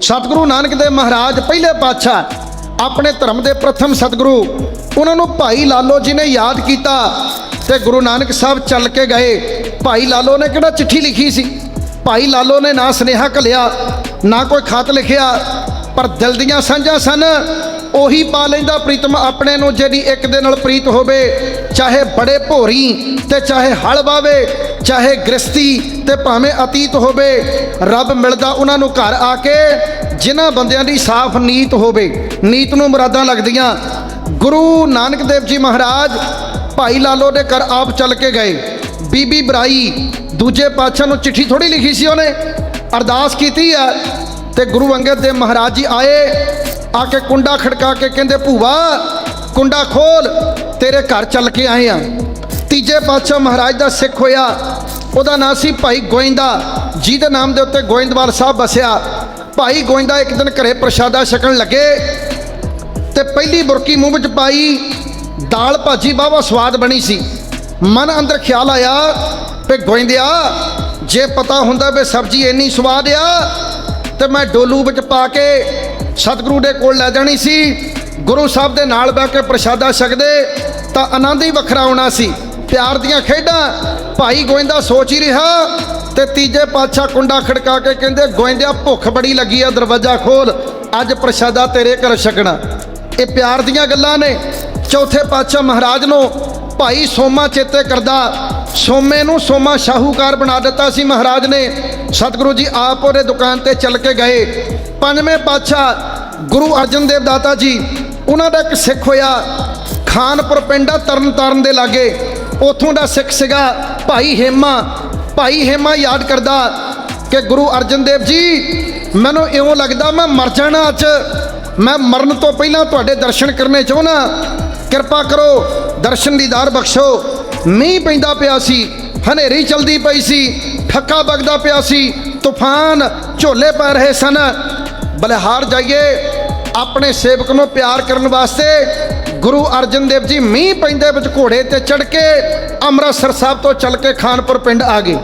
ਸਤਿਗੁਰੂ ਨਾਨਕ ਦੇਵ ਮਹਾਰਾਜ, ਪਹਿਲੇ ਪਾਤਸ਼ਾਹ, ਆਪਣੇ ਧਰਮ ਦੇ ਪ੍ਰਥਮ ਸਤਿਗੁਰੂ, ਉਹਨਾਂ ਨੂੰ ਭਾਈ ਲਾਲੋ ਜੀ ਨੇ ਯਾਦ ਕੀਤਾ ਤੇ ਗੁਰੂ ਨਾਨਕ ਸਾਹਿਬ ਚੱਲ ਕੇ ਗਏ। ਭਾਈ ਲਾਲੋ ਨੇ ਕਿਹੜਾ ਚਿੱਠੀ ਲਿਖੀ ਸੀ? ਭਾਈ ਲਾਲੋ ਨੇ ਨਾ ਸੁਨੇਹਾ ਘਲਿਆ, ਨਾ ਕੋਈ ਖਤ ਲਿਖਿਆ, ਪਰ ਦਿਲ ਦੀਆਂ ਸਾਂਝਾਂ ਸਨ ਉਹੀ ਪਾ ਲੈਂਦਾ ਪ੍ਰੀਤਮ ਆਪਣੇ ਨੂੰ ਜਿਹੜੀ ਇੱਕ ਦੇ ਨਾਲ ਪ੍ਰੀਤ ਹੋਵੇ, ਚਾਹੇ ਬੜੇ ਭੋਰੀ ਤੇ ਚਾਹੇ ਹਲ ਵਾਵੇ, ਚਾਹੇ ਗ੍ਰਸਤੀ ਤੇ ਭਾਵੇਂ ਅਤੀਤ ਹੋਵੇ, ਰੱਬ ਮਿਲਦਾ ਉਹਨਾਂ ਨੂੰ ਘਰ ਆ ਕੇ, ਜਿਨ੍ਹਾਂ ਬੰਦਿਆਂ ਦੀ ਸਾਫ਼ ਨੀਤ ਹੋਵੇ, ਨੀਤ ਨੂੰ ਮੁਰਾਦਾਂ ਲੱਗਦੀਆਂ। ਗੁਰੂ ਨਾਨਕ ਦੇਵ ਜੀ ਮਹਾਰਾਜ ਭਾਈ ਲਾਲੋ ਦੇ ਘਰ ਆਪ ਚੱਲ ਕੇ ਗਏ। ਬੀਬੀ ਬਰਾਈ ਦੂਜੇ ਪਾਤਸ਼ਾਹ ਨੂੰ ਚਿੱਠੀ ਥੋੜੀ ਲਿਖੀ ਸੀ ਉਹਨੇ, ਅਰਦਾਸ ਕੀਤੀ ਆ, ਤੇ ਗੁਰੂ ਅੰਗਦ ਦੇਵ ਮਹਾਰਾਜ ਜੀ ਆਏ ਆ ਕੇ ਕੁੰਡਾ ਖੜਕਾ ਕੇ ਕਹਿੰਦੇ, ਭੂਆ, ਕੁੰਡਾ ਖੋਲ, ਤੇਰੇ ਘਰ ਚੱਲ ਕੇ ਆਏ ਆ। ਤੀਜੇ ਪਾਤਸ਼ਾਹ ਮਹਾਰਾਜ ਦਾ ਸਿੱਖ ਹੋਇਆ। ਉਹਦਾ ਨਾਂ ਸੀ ਭਾਈ ਗੋਇੰਦਾ। ਜਿਹਦੇ ਨਾਮ ਦੇ ਉੱਤੇ ਗੋਇੰਦਵਾਲ ਸਾਹਿਬ ਬਸਿਆ ਭਾਈ ਗੋਇੰਦਾ ਇੱਕ ਦਿਨ ਘਰੇ ਪ੍ਰਸ਼ਾਦਾ ਛਕਣ ਲੱਗੇ ਤੇ ਪਹਿਲੀ ਬੁਰਕੀ ਮੂੰਹ ਵਿੱਚ ਪਾਈ। ਦਾਲ ਭਾਜੀ ਬਾਵਾ ਸਵਾਦ ਬਣੀ ਸੀ। ਮਨ ਅੰਦਰ ਖਿਆਲ ਆਇਆ ਵੀ ਗੋਇੰਦਿਆ, ਜੇ ਪਤਾ ਹੁੰਦਾ ਵੀ ਸਬਜ਼ੀ ਇੰਨੀ ਸਵਾਦ ਆ, ਤੇ ਮੈਂ ਡੋਲੂ ਵਿੱਚ ਪਾ ਕੇ ਸਤਿਗੁਰੂ ਦੇ ਕੋਲ ਲੈ ਜਾਣੀ ਸੀ। ਗੁਰੂ ਸਾਹਿਬ ਦੇ ਨਾਲ ਬਹਿ ਕੇ ਪ੍ਰਸ਼ਾਦਾ ਛਕਦੇ, ਤਾਂ ਆਨੰਦ ਹੀ ਵੱਖਰਾ ਆਉਣਾ ਸੀ। ਪਿਆਰ ਦੀਆਂ ਖੇਡਾਂ, ਭਾਈ ਗੋਇੰਦਾ ਸੋਚ ਹੀ ਰਿਹਾ, ਤੇ ਤੀਜੇ ਪਾਤਸ਼ਾਹ ਕੁੰਡਾ ਖੜਕਾ ਕੇ ਕਹਿੰਦੇ, ਗੋਇੰਦਿਆ, ਭੁੱਖ ਬੜੀ ਲੱਗੀ ਆ, ਦਰਵਾਜ਼ਾ ਖੋਲ, ਅੱਜ ਪ੍ਰਸ਼ਾਦਾ ਤੇਰੇ ਘਰ ਛਕਣਾ। ਇਹ ਪਿਆਰ ਦੀਆਂ ਗੱਲਾਂ ਨੇ। ਚੌਥੇ ਪਾਤਸ਼ਾਹ ਮਹਾਰਾਜ ਨੂੰ ਭਾਈ ਸੋਮਾ ਚੇਤੇ ਕਰਦਾ। ਸੋਮੇ ਨੂੰ ਸੋਮਾ ਸ਼ਾਹੂਕਾਰ ਬਣਾ ਦਿੱਤਾ ਸੀ ਮਹਾਰਾਜ ਨੇ। ਸਤਿਗੁਰੂ ਜੀ ਆਪ ਉਹਦੇ ਦੁਕਾਨ ਤੇ ਚੱਲ ਕੇ ਗਏ। ਪੰਜਵੇਂ ਪਾਤਸ਼ਾਹ ਗੁਰੂ ਅਰਜਨ ਦੇਵ ਦਾਤਾ ਜੀ, ਉਹਨਾਂ ਦਾ ਇੱਕ ਸਿੱਖ ਹੋਇਆ, ਖਾਨਪੁਰ ਪਿੰਡ ਆ ਤਰਨ ਤਾਰਨ ਦੇ ਲਾਗੇ। ਉਥੋਂ ਦਾ ਸਿੱਖ ਸੀਗਾ ਭਾਈ ਹੇਮਾ। ਭਾਈ ਹੇਮਾ ਯਾਦ ਕਰਦਾ ਕਿ ਗੁਰੂ ਅਰਜਨ ਦੇਵ ਜੀ, ਮੈਨੂੰ ਇਉਂ ਲੱਗਦਾ ਮੈਂ ਮਰ ਜਾਣਾ ਅੱਜ। ਮੈਂ ਮਰਨ ਤੋਂ ਪਹਿਲਾਂ ਤੁਹਾਡੇ ਦਰਸ਼ਨ ਕਰਨੇ ਚਾਹੁੰਦਾ ਕਿਰਪਾ ਕਰੋ, ਦਰਸ਼ਨ ਦੀਦਾਰ ਬਖਸ਼ੋ। ਮੀਂਹ ਪੈਂਦਾ ਪਿਆ ਸੀ, ਹਨੇਰੀ ਚਲਦੀ ਪਈ ਸੀ, ਠੱਕਾ ਵਗਦਾ ਪਿਆ ਸੀ, ਤੂਫਾਨ ਝੋਲੇ ਪੈ ਰਹੇ ਸਨ। ਬਲਿਹਾਰ ਜਾਈਏ ਆਪਣੇ ਸੇਵਕ ਨੂੰ ਪਿਆਰ ਕਰਨ ਵਾਸਤੇ ਗੁਰੂ ਅਰਜਨ ਦੇਵ ਜੀ ਮੀਂਹ ਪੈਂਦੇ ਵਿੱਚ ਘੋੜੇ ਤੇ ਚੜ ਕੇ ਅੰਮ੍ਰਿਤਸਰ ਸਾਹਿਬ ਤੋਂ ਚੱਲ ਕੇ ਖਾਨਪੁਰ ਪਿੰਡ ਆ ਗਏ